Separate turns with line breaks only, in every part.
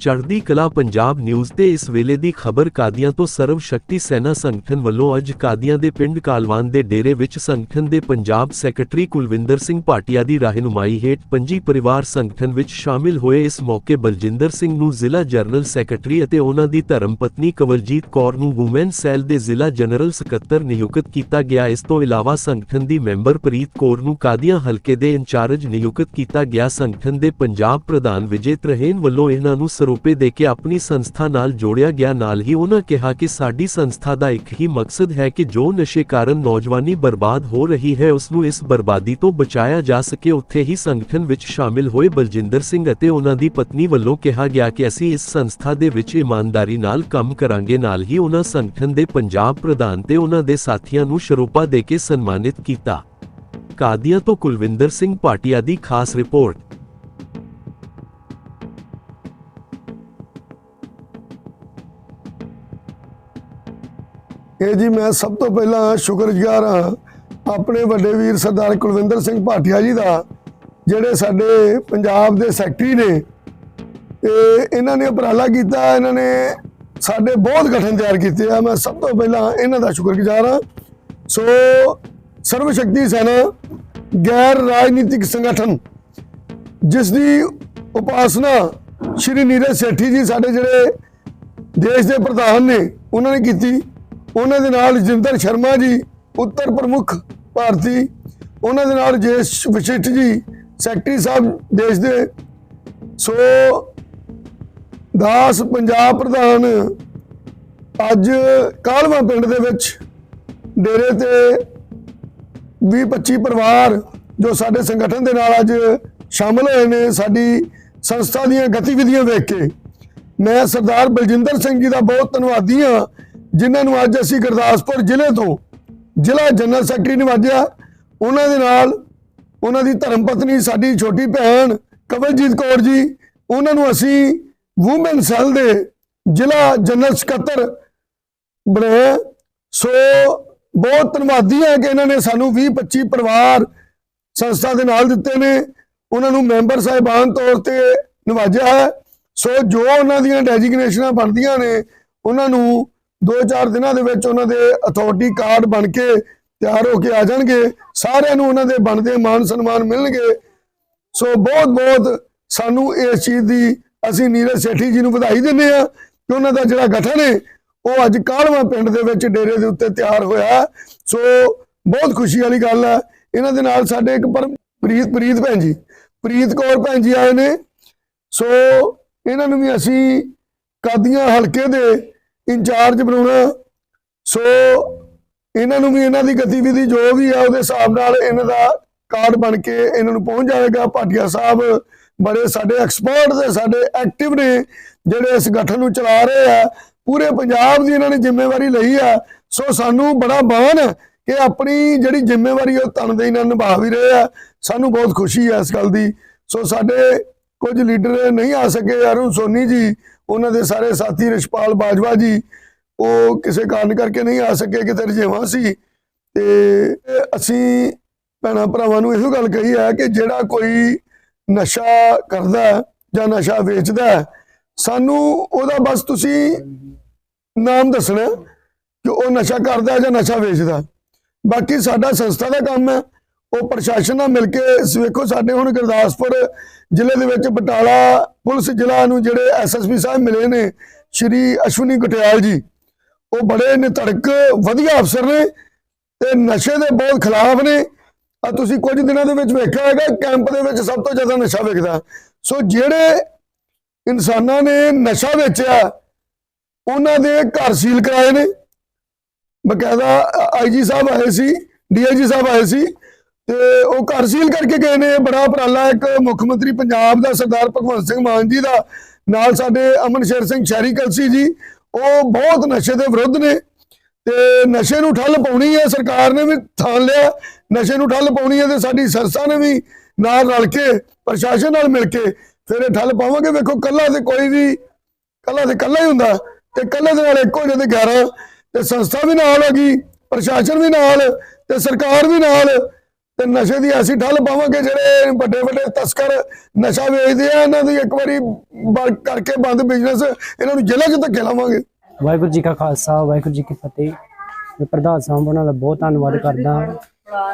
ਚੜ੍ਹਦੀ ਕਲਾ ਪੰਜਾਬ ਨਿਊਜ਼ ਤੇ ਇਸ ਵੇਲੇ ਦੀ ਖਬਰ ਕਾਦੀਆਂ ਤੋਂ ਸਰਵ ਸ਼ਕਤੀ ਸੈਨਾ ਸੰਗਠਨ ਵੱਲੋਂ ਅੱਜ ਕਾਦੀਆਂ ਦੇ ਪਿੰਡ ਕਾਲਵਾਨ ਦੇ ਡੇਰੇ ਵਿੱਚ ਸੰਗਠਨ ਦੇ ਪੰਜਾਬ ਸੈਕਟਰੀ ਕੁਲਵਿੰਦਰ ਸਿੰਘ ਭਾਟੀਆ ਦੀ ਰਹਿਨੁਮਾਈ ਹੇਠ ਪੰਜੀ ਪਰਿਵਾਰ ਸੰਗਠਨ ਵਿੱਚ ਸ਼ਾਮਿਲ ਹੋਏ ਇਸ ਮੌਕੇ ਬਲਜਿੰਦਰ ਸਿੰਘ ਨੂੰ ਜ਼ਿਲ੍ਹਾ ਜਨਰਲ ਸੈਕਟਰੀ ਅਤੇ ਉਹਨਾਂ ਦੀ ਧਰਮ ਪਤਨੀ ਕਵਲਜੀਤ ਕੌਰ ਨੂੰ ਵੂਮਨ ਸੈੱਲ ਦੇ ਜ਼ਿਲ੍ਹਾ ਜਨਰਲ ਸਕੱਤਰ ਨਿਯੁਕਤ ਕੀਤਾ ਗਿਆ। ਇਸ ਤੋਂ ਇਲਾਵਾ ਸੰਗਠਨ ਦੀ ਮੈਂਬਰ ਪ੍ਰੀਤ ਕੌਰ ਨੂੰ ਕਾਦੀਆਂ ਹਲਕੇ ਦੇ ਇੰਚਾਰਜ ਨਿਯੁਕਤ ਕੀਤਾ ਗਿਆ। ਸੰਗਠਨ ਦੇ ਪੰਜਾਬ ਪ੍ਰਧਾਨ ਵਿਜੇ ਤਰਹੇਨ ਵੱਲੋਂ ਇਹਨਾਂ ਨੂੰ ਸਰੂਪੇ ਦੇ ਕੇ ਆਪਣੀ ਸੰਸਥਾ ਨਾਲ ਜੋੜਿਆ ਗਿਆ। ਨਾਲ ਹੀ ਉਹਨਾਂ ਕਿਹਾ ਕਿ ਸਾਡੀ ਸੰਸਥਾ ਦਾ ਇੱਕ ਹੀ ਮਕਸਦ ਹੈ ਕਿ ਜੋ ਨਸ਼ੇ ਕਾਰਨ ਨੌਜਵਾਨੀ ਬਰਬਾਦ ਹੋ ਰਹੀ ਹੈ, ਉਸ ਨੂੰ ਇਸ ਬਰਬਾਦੀ ਤੋਂ ਬਚਾਇਆ ਜਾ ਸਕੇ। ਉੱਥੇ ਹੀ ਸੰਗਠਨ ਵਿੱਚ ਸ਼ਾਮਿਲ ਹੋਏ ਬਲਜਿੰਦਰ ਸਿੰਘ ਅਤੇ ਉਹਨਾਂ ਦੀ ਪਤਨੀ ਵੱਲੋਂ ਕਿਹਾ ਗਿਆ ਕਿ ਅਸੀਂ ਇਸ ਸੰਸਥਾ ਦੇ ਵਿੱਚ ਇਮਾਨਦਾਰੀ ਨਾਲ ਕੰਮ ਕਰਾਂਗੇ। ਨਾਲ ਹੀ ਉਹਨਾਂ ਸੰਗਠਨ ਦੇ ਪੰਜਾਬ ਪ੍ਰਧਾਨ ਤੇ ਉਹਨਾਂ ਦੇ ਸਾਥੀਆਂ ਨੂੰ ਸਰੋਪਾ ਦੇ ਕੇ ਸਨਮਾਨਿਤ ਕੀਤਾ। ਕਾਦੀਆਂ ਤੋਂ ਕੁਲਵਿੰਦਰ ਸਿੰਘ ਭਾਟੀਆ ਦੀ ਖਾਸ ਰਿਪੋਰਟ।
ਇਹ ਜੀ ਮੈਂ ਸਭ ਤੋਂ ਪਹਿਲਾਂ ਸ਼ੁਕਰਗੁਜ਼ਾਰ ਹਾਂ ਆਪਣੇ ਵੱਡੇ ਵੀਰ ਸਰਦਾਰ ਕੁਲਵਿੰਦਰ ਸਿੰਘ ਭਾਟੀਆ ਜੀ ਦਾ, ਜਿਹੜੇ ਸਾਡੇ ਪੰਜਾਬ ਦੇ ਸੈਕਟਰੀ ਨੇ। ਤੇ ਇਹਨਾਂ ਨੇ ਉਪਰਾਲਾ ਕੀਤਾ, ਇਹਨਾਂ ਨੇ ਸਾਡੇ ਬਹੁਤ ਗਠਨ ਤਿਆਰ ਕੀਤੇ ਆ। ਮੈਂ ਸਭ ਤੋਂ ਪਹਿਲਾਂ ਇਹਨਾਂ ਦਾ ਸ਼ੁਕਰਗੁਜ਼ਾਰ ਹਾਂ। ਸੋ ਸਰਵ ਸ਼ਕਤੀ ਸੈਨਾ, ਗੈਰ ਰਾਜਨੀਤਿਕ ਸੰਗਠਨ, ਜਿਸ ਦੀ ਉਪਾਸਨਾ ਸ਼੍ਰੀ ਨੀਰਜ ਸੇਠੀ ਜੀ ਸਾਡੇ ਜਿਹੜੇ ਦੇਸ਼ ਦੇ ਪ੍ਰਧਾਨ ਨੇ, ਉਹਨਾਂ ਨੇ ਕੀਤੀ। ਉਹਨਾਂ ਦੇ ਨਾਲ ਜਿੰਦਰ ਸ਼ਰਮਾ ਜੀ, ਉੱਤਰ ਪ੍ਰਮੁੱਖ ਭਾਰਤੀ। ਉਹਨਾਂ ਦੇ ਨਾਲ ਜੇਸ਼ ਵਿਸ਼ਿਸ਼ਟ ਜੀ, ਸੈਕਟਰੀ ਸਾਹਿਬ ਦੇਸ਼ ਦੇ। ਸੋ ਦਾਸ ਪੰਜਾਬ ਪ੍ਰਧਾਨ, ਅੱਜ ਕਾਲਵਾ ਪਿੰਡ ਦੇ ਵਿੱਚ ਡੇਰੇ ਤੇ 20 25 ਪਰਿਵਾਰ ਜੋ ਸਾਡੇ ਸੰਗਠਨ ਦੇ ਨਾਲ ਅੱਜ ਸ਼ਾਮਲ ਹੋਏ ਨੇ, ਸਾਡੀ ਸੰਸਥਾ ਦੀਆਂ ਗਤੀਵਿਧੀਆਂ ਵੇਖ ਕੇ। ਮੈਂ ਸਰਦਾਰ ਬਲਜਿੰਦਰ ਸਿੰਘ ਜੀ ਦਾ ਬਹੁਤ ਧੰਨਵਾਦੀ ਹਾਂ ਜਿਨ੍ਹਾਂ ਨੂੰ ਅੱਜ ਅਸੀਂ ਗੁਰਦਾਸਪੁਰ ਜ਼ਿਲ੍ਹੇ ਤੋਂ ਜ਼ਿਲ੍ਹਾ ਜਨਰਲ ਸੈਕਟਰੀ ਨਿਵਾਜਿਆ, ਉਹਨਾਂ ਦੇ ਨਾਲ ਉਹਨਾਂ ਦੀ ਧਰਮ ਪਤਨੀ, ਸਾਡੀ ਛੋਟੀ ਭੈਣ ਕਵਲਜੀਤ ਕੌਰ ਜੀ, ਉਹਨਾਂ ਨੂੰ ਅਸੀਂ ਵੂਮਨ ਸੈੱਲ ਦੇ ਜ਼ਿਲ੍ਹਾ ਜਨਰਲ ਸਕੱਤਰ ਬਣਾਇਆ ਸੋ ਬਹੁਤ ਧੰਨਵਾਦੀ ਹਾਂ ਕਿ ਇਹਨਾਂ ਨੇ ਸਾਨੂੰ 20 25 ਪਰਿਵਾਰ ਸੰਸਥਾ ਦੇ ਨਾਲ ਦਿੱਤੇ ਨੇ। ਉਹਨਾਂ ਨੂੰ ਮੈਂਬਰ ਸਾਹਿਬਾਨ ਤੌਰ ਤੇ ਨਿਵਾਜਿਆ ਹੈ। ਸੋ ਜੋ ਉਹਨਾਂ ਦੀਆਂ ਡੈਜਿਗਨੇਸ਼ਨਾਂ ਬਣਦੀਆਂ ਨੇ, ਉਹਨਾਂ ਨੂੰ 2-4 ਦਿਨਾਂ ਦੇ ਵਿੱਚ ਉਹਨਾਂ ਦੇ ਅਥਾਰਟੀ ਕਾਰਡ ਬਣ ਕੇ ਤਿਆਰ ਹੋ ਕੇ ਆ ਜਾਣਗੇ। ਸਾਰਿਆਂ ਨੂੰ ਉਹਨਾਂ ਦੇ ਬਣਦੇ ਮਾਨ ਸਨਮਾਨ ਮਿਲਣਗੇ। ਸੋ ਬਹੁਤ ਬਹੁਤ ਸਾਨੂੰ ਇਸ ਚੀਜ਼ ਦੀ ਅਸੀਂ ਨੀਰਜ ਸੇਠੀ ਜੀ ਨੂੰ ਵਧਾਈ ਦਿੰਦੇ ਆ ਕਿ ਉਹਨਾਂ ਦਾ ਜਿਹੜਾ ਗਠਨ ਹੈ, ਉਹ ਅੱਜ ਕਾਲਵਾ ਪਿੰਡ ਦੇ ਵਿੱਚ ਡੇਰੇ ਦੇ ਉੱਤੇ ਤਿਆਰ ਹੋਇਆ ਹੈ। ਸੋ ਬਹੁਤ ਖੁਸ਼ੀ ਵਾਲੀ ਗੱਲ ਹੈ। ਇਹਨਾਂ ਦੇ ਨਾਲ ਸਾਡੇ ਇੱਕ ਪਰ ਪ੍ਰੀਤ ਪ੍ਰੀਤ ਭੈਣ ਜੀ, ਪ੍ਰੀਤ ਕੌਰ ਭੈਣ ਜੀ ਆਏ ਨੇ। ਸੋ ਇਹਨਾਂ ਨੂੰ ਵੀ ਅਸੀਂ ਕਾਦੀਆਂ ਹਲਕੇ ਦੇ ਇੰਚਾਰਜ ਬਣਾਉਣਾ। ਸੋ ਇਹਨਾਂ ਨੂੰ ਵੀ ਇਹਨਾਂ ਦੀ ਗਤੀਵਿਧੀ ਜੋ ਵੀ ਹੈ ਉਹਦੇ ਹਿਸਾਬ ਨਾਲ ਇਹਨਾਂ ਦਾ ਕਾਰਡ ਬਣ ਕੇ ਇਹਨਾਂ ਨੂੰ ਪਹੁੰਚ ਜਾਵੇਗਾ। ਭਾਟੀਆ ਸਾਹਿਬ ਬੜੇ ਸਾਡੇ ਐਕਸਪਰਟ ਤੇ ਸਾਡੇ ਐਕਟਿਵ ਨੇ, ਜਿਹੜੇ ਇਸ ਗਠਨ ਨੂੰ ਚਲਾ ਰਹੇ ਆ। ਪੂਰੇ ਪੰਜਾਬ ਦੀ ਇਹਨਾਂ ਨੇ ਜ਼ਿੰਮੇਵਾਰੀ ਲਈ ਆ। ਸੋ ਸਾਨੂੰ ਬੜਾ ਮਾਣ ਹੈ ਕਿ ਆਪਣੀ ਜਿਹੜੀ ਜ਼ਿੰਮੇਵਾਰੀ ਉਹ ਤਨਦੇਹੀ ਨਾਲ ਨਿਭਾ ਵੀ ਰਹੇ ਆ। ਸਾਨੂੰ ਬਹੁਤ ਖੁਸ਼ੀ ਹੈ ਇਸ ਗੱਲ ਦੀ। ਸੋ ਸਾਡੇ ਕੁਝ ਲੀਡਰ ਨਹੀਂ ਆ ਸਕੇ। ਅਰੁਣ ਸੋਨੀ ਜੀ ਉਹਨਾਂ ਦੇ ਸਾਰੇ ਸਾਥੀ ਰਿਸ਼ਪਾਲ ਬਾਜਵਾ ਜੀ, ਉਹ ਕਿਸੇ ਕਾਰਨ ਕਰਕੇ ਨਹੀਂ ਆ ਸਕੇ, ਕਿਤੇ ਰਜੇਵਾਂ ਸੀ। ਤੇ ਅਸੀਂ ਭੈਣਾਂ ਭਰਾਵਾਂ ਨੂੰ ਇਹੋ ਗੱਲ ਕਹੀ ਹੈ ਕਿ ਜਿਹੜਾ ਕੋਈ ਨਸ਼ਾ ਕਰਦਾ ਜਾਂ ਨਸ਼ਾ ਵੇਚਦਾ ਸਾਨੂੰ ਉਹਦਾ ਬਸ ਤੁਸੀਂ ਨਾਮ ਦੱਸਣਾ ਕਿ ਉਹ ਨਸ਼ਾ ਕਰਦਾ ਜਾਂ ਨਸ਼ਾ ਵੇਚਦਾ ਬਾਕੀ ਸਾਡਾ ਸੰਸਥਾ ਦਾ ਕੰਮ ਹੈ ਉਹ ਪ੍ਰਸ਼ਾਸਨ ਨਾਲ ਮਿਲ ਕੇ ਵੇਖੋ ਸਾਡੇ ਹੁਣ ਗੁਰਦਾਸਪੁਰ ਜ਼ਿਲ੍ਹੇ ਦੇ ਵਿੱਚ ਬਟਾਲਾ ਪੁਲਿਸ ਜ਼ਿਲ੍ਹਾ ਨੂੰ ਜਿਹੜੇ ਐਸਐਸਪੀ ਸਾਹਿਬ ਮਿਲੇ ਨੇ, ਸ਼੍ਰੀ ਅਸ਼ਵਨੀ ਗੁਟਿਆਲ ਜੀ, ਉਹ ਬੜੇ ਨਿਤੜਕ, ਵਧੀਆ ਅਫਸਰ ਨੇ ਤੇ ਨਸ਼ੇ ਦੇ ਬਹੁਤ ਖਿਲਾਫ ਨੇ। ਆ ਤੁਸੀਂ ਕੁਝ ਦਿਨਾਂ ਦੇ ਵਿੱਚ ਵੇਖਿਆ ਹੈਗਾ ਕੈਂਪ ਦੇ ਵਿੱਚ ਸਭ ਤੋਂ ਜ਼ਿਆਦਾ ਨਸ਼ਾ ਵੇਖਦਾ। ਸੋ ਜਿਹੜੇ ਇਨਸਾਨਾਂ ਨੇ ਨਸ਼ਾ ਵੇਚਿਆ, ਉਹਨਾਂ ਦੇ ਘਰ ਸੀਲ ਕਰਾਏ ਨੇ। ਬਕਾਇਦਾ ਆਈਜੀ ਸਾਹਿਬ ਆਏ ਸੀ ਡੀਆਈਜੀ ਸਾਹਿਬ ਆਏ ਸੀ ਤੇ ਉਹ ਘਰ ਸੀਲ ਕਰਕੇ ਗਏ ਨੇ। ਬੜਾ ਉਪਰਾਲਾ ਇੱਕ ਮੁੱਖ ਮੰਤਰੀ ਪੰਜਾਬ ਦਾ ਸਰਦਾਰ ਭਗਵੰਤ ਸਿੰਘ ਮਾਨ ਜੀ ਦਾ। ਨਾਲ ਸਾਡੇ ਅਮਨ ਸ਼ੇਰ ਸਿੰਘ ਸ਼ਹਿਰੀ ਕਲਸੀ ਜੀ। ਉਹ ਬਹੁਤ ਨਸ਼ੇ ਦੇ ਵਿਰੁੱਧ ਨੇ। ਤੇ ਨਸ਼ੇ ਨੂੰ ਠੱਲ ਪਾਉਣੀ ਹੈ। ਸਰਕਾਰ ਨੇ ਵੀ ਥਾਂ ਲਿਆ। ਨਸ਼ੇ ਨੂੰ ਠੱਲ ਪਾਉਣੀ ਹੈ ਤੇ ਸਾਡੀ ਸੰਸਥਾ ਨੇ ਵੀ ਨਾਲ ਰਲ ਕੇ, ਪ੍ਰਸ਼ਾਸਨ ਨਾਲ ਮਿਲ ਕੇ ਫਿਰ ਇਹ ਠੱਲ ਪਾਵਾਂਗੇ। ਵੇਖੋ ਕੱਲਾ ਤੇ ਕੋਈ ਵੀ ਕੱਲਾ ਤੇ ਕੱਲਾ ਹੀ ਹੁੰਦਾ। ਤੇ ਕੱਲੇ ਦੇ ਨਾਲ ਇੱਕੋ ਜਿਹੇ ਤੇ 11 ਤੇ ਸੰਸਥਾ ਵੀ ਨਾਲ ਹੈਗੀ ਪ੍ਰਸ਼ਾਸਨ ਵੀ ਨਾਲ ਤੇ ਸਰਕਾਰ ਵੀ ਨਾਲ। ਤੇ ਨਸ਼ੇ ਦੀ ਐਸੀ ਠੱਲ ਪਾਵਾਂਗੇ ਜਿਹੜੇ ਵੱਡੇ ਵੱਡੇ ਤਸਕਰ ਨਸ਼ਾ ਵੇਚਦੇ ਆ, ਇਹਨਾਂ ਦੀ ਇੱਕ ਵਾਰੀ ਕਰਕੇ ਬੰਦ ਬਿਜ਼ਨਸ ਇਹਨਾਂ ਨੂੰ ਜੇਲ੍ਹਾਂ 'ਚ ਧੱਕੇ ਲਾਵਾਂਗੇ।
ਵਾਹਿਗੁਰੂ ਜੀ ਕਾ ਖਾਲਸਾ, ਵਾਹਿਗੁਰੂ ਜੀ ਕੀ ਫਤਿਹ। ਮੈਂ ਪ੍ਰਧਾਨ ਸਾਹਿਬ ਉਹਨਾਂ ਦਾ ਬਹੁਤ ਧੰਨਵਾਦ ਕਰਦਾ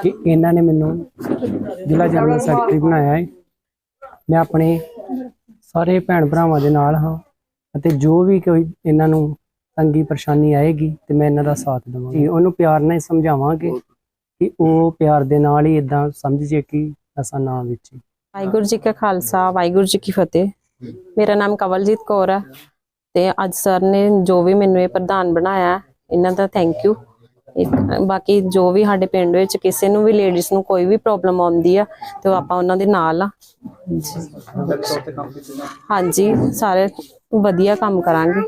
ਕਿ ਇਹਨਾਂ ਨੇ ਮੈਨੂੰ ਜ਼ਿਲ੍ਹਾ ਜਨਰਲ ਸੈਕਟਰੀ ਬਣਾਇਆ ਹੈ। ਮੈਂ ਆਪਣੇ ਸਾਰੇ ਭੈਣ ਭਰਾਵਾਂ ਦੇ ਨਾਲ ਹਾਂ ਅਤੇ ਜੋ ਵੀ ਕੋਈ ਇਹਨਾਂ ਨੂੰ ਤੰਗੀ ਪਰੇਸ਼ਾਨੀ ਆਏਗੀ ਤੇ ਮੈਂ ਇਹਨਾਂ ਦਾ ਸਾਥ ਦੇਵਾਂਗੀ। ਉਹਨੂੰ ਪਿਆਰ ਨਾਲ ਸਮਝਾਵਾਂਗੇ ਕਿ ਉਹ ਪਿਆਰ ਦੇ ਨਾਲ ਹੀ ਇਦਾਂ ਸਮਝ ਜੇ ਕਿ ਅਸਾਂ ਨਾ ਵਿੱਚ
ਵਾਹਿਗੁਰੂ ਜੀ ਕਾ ਖਾਲਸਾ ਵਾਹਿਗੁਰੂ ਜੀ ਕੀ ਫਤਿਹ। ਮੇਰਾ ਨਾਮ ਕਵਲਜੀਤ ਕੌਰ ਹੈ ਤੇ ਅੱਜ ਸਰ ਨੇ ਜੋ ਵੀ ਮੈਨੂੰ ਇਹ ਪ੍ਰਧਾਨ ਬਣਾਇਆ ਇਹਨਾਂ ਦਾ ਥੈਂਕ ਯੂ ਬਾਕੀ ਜੋ ਵੀ ਸਾਡੇ ਪਿੰਡ ਵਿੱਚ ਕਿਸੇ ਨੂੰ ਵੀ ਲੇਡੀਜ਼ ਨੂੰ ਕੋਈ ਵੀ ਪ੍ਰੋਬਲਮ ਆਉਂਦੀ ਆ ਤੇ ਆਪਾਂ ਉਹਨਾਂ ਦੇ ਨਾਲ ਆ। ਹਾਂਜੀ ਸਾਰੇ ਵਧੀਆ ਕੰਮ ਕਰਾਂਗੇ।